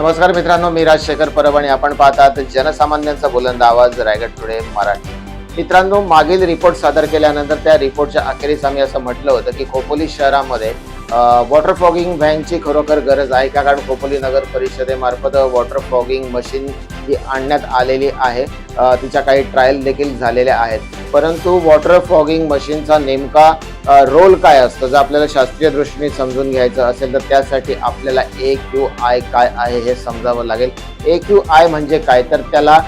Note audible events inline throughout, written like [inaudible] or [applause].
नमस्कार मित्रांनो मी राजशेखर परब आणि आपण पाहतात जनसामान्यांचा बुलंद आवाज रायगड टुडे मराठी. मित्रांनो मागील रिपोर्ट सादर केल्यानंतर त्या रिपोर्टच्या अखेरीस आम्ही असं म्हटलं होतं की खोपोली शहरामध्ये वॉटर फॉगिंग व्हॅनची खरोखर गरज आहे का? कारण खोपोली नगर परिषदेमार्फत वॉटर फॉगिंग मशीन ती आणण्यात आलेली आहे. तिच्या काही ट्रायल देखील झालेल्या आहेत. परंतु वॉटर फॉगिंग मशीनचा नेमका रोल काय असतो? जर आपल्याला शास्त्रीय दृष्टीने समजून घ्यायचं असेल तर त्यासाठी आपल्याला ए क्यू आय काय आहे हे समजावं लागेल. ए क्यू आय म्हणजे काय? तर त्याला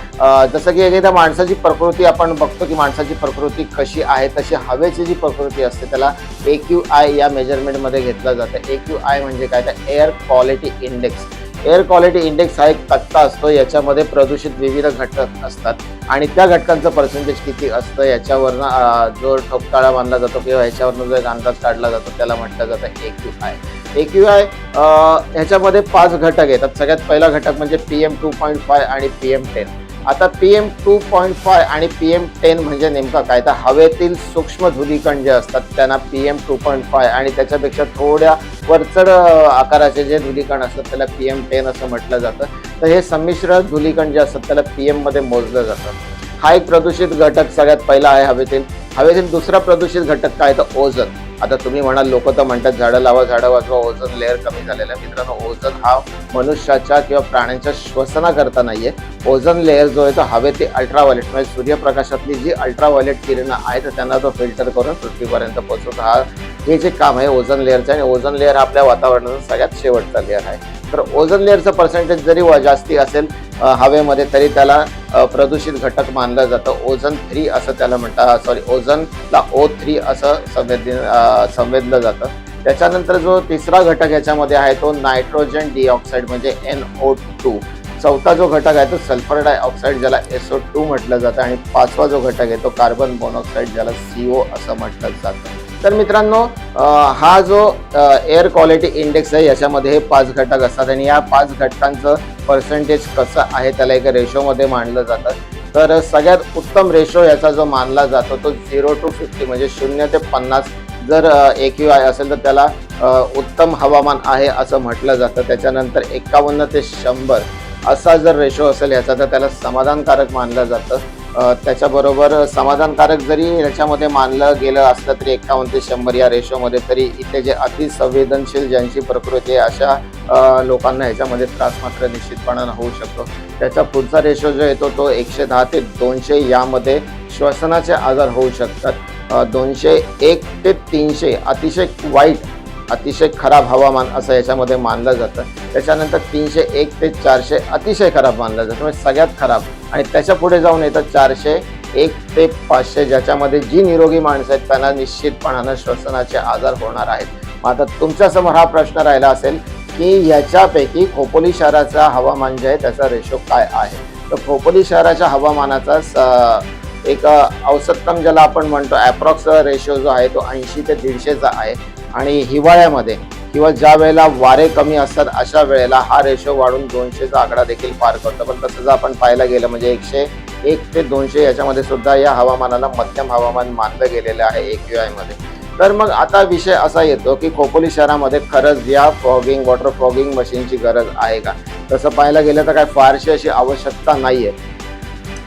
जसं की एखाद्या माणसाची प्रकृती आपण बघतो की माणसाची प्रकृती कशी आहे तशी हवेची जी प्रकृती असते त्याला ए क्यू आय या मेजरमेंटमध्ये घेतलं जातं. ए क्यू आय म्हणजे काय? तर air quality index air quality index हा एक तक्ता असतो याच्यामध्ये प्रदूषित विविध घटक असतात. आणि त्या घटकांचं पर्सेंटेज किती असतं याच्यावरनं जो ठोकताळा मानला जातो किंवा ह्याच्यावरनं जो एक अंदाज काढला जातो त्याला म्हटलं जातं A Q I A Q I ह्याच्यामध्ये पाच घटक येतात. सगळ्यात पहिला घटक म्हणजे P M two point five आणि पी एम टेन आता P M two point five आणि पी एम टेन म्हणजे नेमकं काय? तर हवेतील सूक्ष्म धुलीकण जे असतात त्यांना P M two point five आणि त्याच्यापेक्षा थोड्या वरचढ आकाराचे जे धुलीकण असतात त्याला पी एम टेन असं म्हटलं जातं. तर हे संमिश्र धुलीकण जे असतात त्याला पी एममध्ये मोजलं जातं. हा एक प्रदूषित घटक सगळ्यात पहिला आहे हवेतील. हवेतील दुसरा प्रदूषित घटक काय? तर ओझन. आता तुम्ही म्हणाल लोक तर म्हणतात झाडं लावा झाडं वाचवा ओझन लेअर कमी झालेलं आहे. मित्रांनो ओझन हा मनुष्याच्या किंवा प्राण्यांच्या श्वसनाकरता नाहीये. ओझन लेअर जो आहे तो हवेतील अल्ट्राव्हायलेट म्हणजे सूर्यप्रकाशातली जी अल्ट्राव्हायलेट किरणं आहेत त्यांना तो फिल्टर करून पृथ्वीपर्यंत पोहोचवतो. हा हे जे काम आहे ओझन लेअरचं आणि ओझन लेअर आपल्या वातावरणाचा सगळ्यात शेवटचा लेअर आहे. तर ओझन लेअरचं पर्सेंटेज जरी व- जास्ती असेल हवेमध्ये तरी त्याला प्रदूषित घटक मानलं जातं. ओझन थ्री असं त्याला म्हणतात सॉरी ओझनला ओ थ्री असं संवेद संवेदलं जातं. त्याच्यानंतर जो तिसरा घटक याच्यामध्ये आहे तो नायट्रोजन डिऑक्साईड म्हणजे एन ओ टू चौथा जो घटक आहे तो सल्फर डायऑक्साईड ज्याला एसओ टू म्हटलं जातं. आणि पाचवा जो घटक आहे तो कार्बन मोनॉक्साईड ज्याला सी ओ असं म्हटलं जातं. तर मित्रांनो हा जो एअर क्वालिटी इंडेक्स आहे याच्यामध्ये हे पाच घटक असतात आणि या पाच घटकांचं पर्सेंटेज कसं आहे त्याला एका रेशोमध्ये मांडलं जातं. तर सगळ्यात उत्तम रेशो याचा जो मानला जातो तो झिरो टू फिफ्टी म्हणजे शून्य ते पन्नास. जर ए क्यू आय असेल तर त्याला उत्तम हवामान आहे असं म्हटलं जातं. त्याच्यानंतर एकावन्न ते शंभर असा जर रेशो असेल याचा तर त्याला समाधानकारक मानलं जातं. त्याच्याबरोबर समाधानकारक जरी याच्यामध्ये मानलं गेलं असलं तरी एकावन्न ते शंभर या रेशोमध्ये तरी इथे जे अतिसंवेदनशील ज्यांची प्रकृती आहे अशा लोकांना ह्याच्यामध्ये त्रास मात्र निश्चितपणानं होऊ शकतो. त्याचा पुढचा रेशो जो येतो तो एकशे दहा ते दोनशे यामध्ये श्वसनाचे आजार होऊ शकतात. दोनशे एक ते तीनशे अतिशय वाईट अतिशय खराब हवामान असं याच्यामध्ये मानलं जातं. त्याच्यानंतर तीनशे एक ते चारशे अतिशय खराब मानलं जातं. म्हणजे सगळ्यात खराब. आणि त्याच्या पुढे जाऊन येतं चारशे एक ते पाचशे ज्याच्यामध्ये जी निरोगी माणसं आहेत त्यांना निश्चितपणानं श्वसनाचे आजार होणार आहेत. मग आता तुमच्यासमोर हा प्रश्न राहिला असेल की याच्यापैकी खोपोली शहराचा हवामान जे आहे त्याचा रेशो काय आहे? तर खोपोली शहराच्या हवामानाचा स- एक औसतम ज्याला आपण म्हणतो ॲप्रॉक्स रेशो जो आहे तो ऐंशी ते दीडशेचा आहे. आणि हिवाळ्यामध्ये किंवा ज्या वेळेला वारे कमी असतात अशा वेळेला हा रेशो वाढून दोनशेचा आकडा देखील पार करतो. पण तसं जर आपण पाहायला गेलं म्हणजे एकशे एक ते दोनशे याच्यामध्ये सुद्धा या हवामानाला मध्यम हवामान मानलं गेलेलं आहे ए क्यू आयमध्ये तर मग आता विषय असा येतो की खोपोली शहरामध्ये खरंच या फॉगिंग वॉटर फॉगिंग मशीनची गरज आहे का? तसं पाहायला गेलं तर काय फारशी अशी आवश्यकता नाही आहे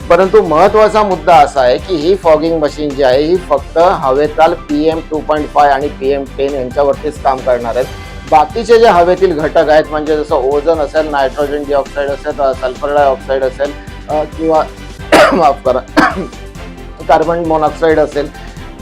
परंतु महत्त्वाचा मुद्दा असा आहे की ही फॉगिंग मशीन जी आहे ही फक्त हवेताल P M two point five आणि पी एम टेन यांच्यावरतीच काम करणार आहेत. बाकीचे जे हवेतील घटक आहेत म्हणजे जसं ओझन असेल नायट्रोजन डिऑक्साईड असेल सल्फर डायऑक्साईड असेल किंवा [coughs] माफ करा [coughs] कार्बन मोनॉक्साईड असेल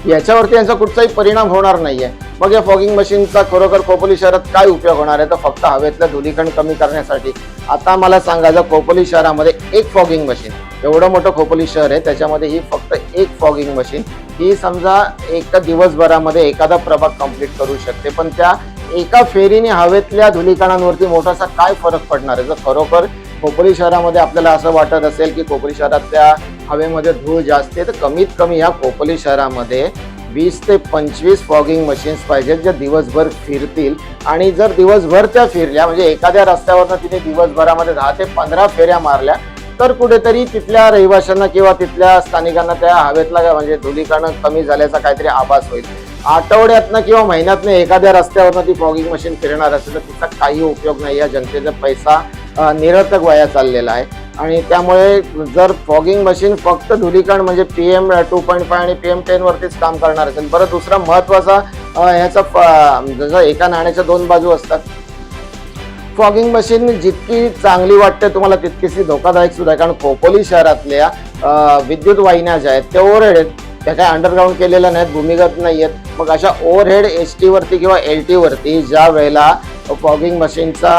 याच्यावरती यांचा कुठचाही परिणाम होणार नाही आहे मग या फॉगिंग मशीनचा खरोखर खोपोली शहरात काय उपयोग होणार आहे? तर फक्त हवेतलं धुलीकण कमी करण्यासाठी. आता मला सांगायचं खोपली खोपोली शहरामध्ये एक फॉगिंग मशीन एवढं मोठं खोपोली शहर आहे त्याच्यामध्ये ही फक्त एक फॉगिंग मशीन ही समजा एका दिवसभरामध्ये एखादा प्रभाग कंप्लीट करू शकते पण त्या एका फेरीने हवेतल्या धुलीकणांवरती मोठासा काय फरक पडणार आहे? जर खरोखर खोपोली शहरामध्ये आपल्याला असं वाटत असेल की खोपोली शहरातल्या हवेमध्ये धूळ जास्त आहे तर कमीत कमी या खोपोली शहरामध्ये वीस ते पंचवीस फॉगिंग मशीन्स पाहिजेत ज्या दिवसभर फिरतील. आणि जर दिवसभर त्या फिरल्या म्हणजे एखाद्या रस्त्यावरनं तिने दिवसभरामध्ये दहा ते पंधरा फेऱ्या मारल्या तर कुठेतरी तिथल्या रहिवाशांना किंवा तिथल्या स्थानिकांना त्या हवेतला म्हणजे धुलीकणं कमी झाल्याचा काहीतरी आभास होईल. आठवड्यातनं किंवा महिन्यातनं एखाद्या रस्त्यावरनं ती फॉगिंग मशीन फिरणार असेल तर तिचा काही उपयोग नाही. या जनतेचा पैसा निरर्थक वाया चाललेला आहे. आणि त्यामुळे जर फॉगिंग मशीन फक्त धुलीकण म्हणजे P M two point five आणि पी एम टेन वरतीच काम करणार असेल. बरं दुसरा महत्त्वाचा ह्याचा जसं एका नाण्याच्या दोन बाजू असतात. फॉगिंग मशीन जितकी चांगली वाटते तुम्हाला तितकीशी धोकादायक सुद्धा आहे. कारण खोपोली शहरातल्या विद्युत वाहिन्या ज्या आहेत त्या ओव्हरहेड आहेत. त्या काय अंडरग्राऊंड केलेल्या नाहीत भूमिगत नाही आहेत मग अशा ओव्हरहेड एस टीवरती किंवा एल टीवरती ज्या वेळेला फॉगिंग मशीनचा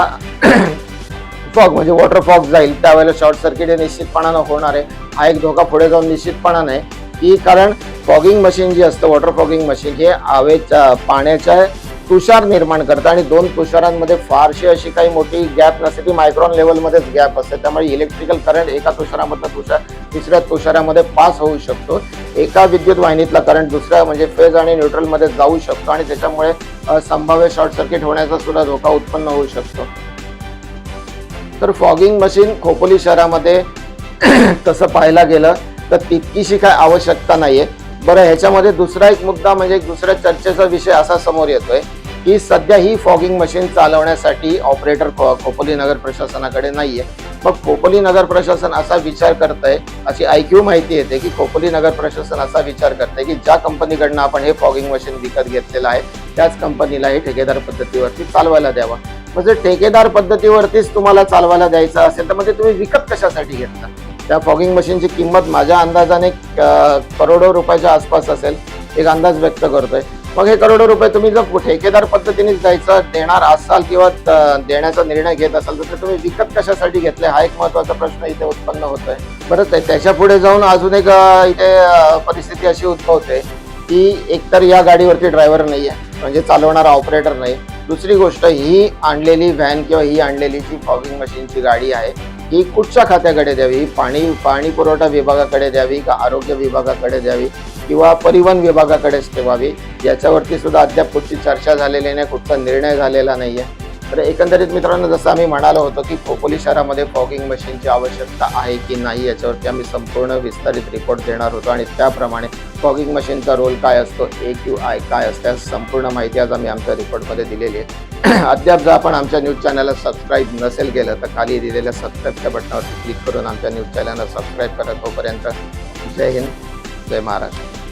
फॉग म्हणजे वॉटर फॉग जाईल. त्यावेळेला शॉर्ट सर्किट हे निश्चितपणानं होणार आहे. हा एक धोका पुढे जाऊन निश्चितपणानं आहे. की कारण फॉगिंग मशीन जी असतं वॉटर फॉगिंग मशीन हे हवेच्या पाण्याच्या तुषार निर्माण करतं आणि दोन तुषारांमध्ये फारशी अशी काही मोठी गॅप नसते. ती मायक्रॉन लेवलमध्येच गॅप असते. त्यामुळे इलेक्ट्रिकल करंट एका तुषारामधला तुषार तिसऱ्या तुषारामध्ये पास होऊ शकतो. एका विद्युत वाहिनीतला करंट दुसऱ्या म्हणजे फेज आणि न्यूट्रलमध्ये जाऊ शकतो आणि त्याच्यामुळे संभाव्य शॉर्ट सर्किट होण्याचा सुद्धा धोका उत्पन्न होऊ शकतो. तर फॉगिंग मशीन खोपोली शहरामध्ये [clears throat] तसं पाहायला गेलं तर तितकीशी काय आवश्यकता नाहीये. बरं ह्याच्यामध्ये दुसरा एक मुद्दा म्हणजे दुसऱ्या चर्चेचा विषय असा समोर येतोय की सध्या ही फॉगिंग मशीन चालवण्यासाठी ऑपरेटर खोपोली नगर प्रशासनाकडे नाहीये. मग खोपोली नगर प्रशासन असा विचार करत आहे अशी ऐक्यू माहिती येते की खोपोली नगर प्रशासन असा विचार करते की ज्या कंपनीकडनं आपण हे फॉगिंग मशीन विकत घेतलेलं आहे त्याच कंपनीला हे ठेकेदार पद्धतीवरती चालवायला द्यावा. म्हणजे ठेकेदार पद्धतीवरतीच तुम्हाला चालवायला द्यायचं असेल तर म्हणजे तुम्ही विकत कशासाठी घेतला? त्या फॉगिंग मशीनची किंमत माझ्या अंदाजाने करोडो रुपयाच्या आसपास असेल. एक अंदाज व्यक्त करतोय. मग हे करोडो रुपये तुम्ही जर ठेकेदार पद्धतीनेच द्यायचा देणार असाल किंवा देण्याचा निर्णय घेत असाल तर ते तुम्ही विकत कशासाठी घेतले हा एक महत्त्वाचा प्रश्न इथे उत्पन्न होतोय. बरं ते- त्याच्या पुढे जाऊन अजून एक इथे परिस्थिती अशी उद्भवते की एकतर या गाडीवरती ड्रायव्हर आहे म्हणजे चालवणारा ऑपरेटर नाही. दुसरी गोष्ट ही आणलेली व्हॅन किंवा ही आणलेली जी फॉगिंग मशीनची गाडी आहे ही कुठच्या खात्याकडे द्यावी? ही पाणी पाणी पुरवठा विभागाकडे द्यावी का आरोग्य विभागाकडे द्यावी किंवा परिवहन विभागाकडेच ठेवावी? याच्यावरती सुद्धा अद्याप कुठची चर्चा झालेली नाही कुठचा निर्णय झालेला नाही आहे तर एकंदरीत मित्रांनो जसं आम्ही म्हणालो होतो की खोपोली शहरामध्ये फॉगिंग मशीनची आवश्यकता आहे की नाही याच्यावरती आम्ही संपूर्ण विस्तारित रिपोर्ट देणार होतो आणि त्याप्रमाणे फॉगिंग मशीनचा रोल काय असतो ए क्यू आय काय असते संपूर्ण माहिती आज आम्ही आमच्या रिपोर्टमध्ये दिलेली आहे. [clears throat] अद्याप जर आपण आमच्या न्यूज चॅनलला सबस्क्राईब नसेल केलं तर खाली दिलेल्या सबस्क्राईबच्या बटनावरती क्लिक करून आमच्या न्यूज चॅनलला सबस्क्राईब करा. तोपर्यंत जय हिंद जय महाराष्ट्र.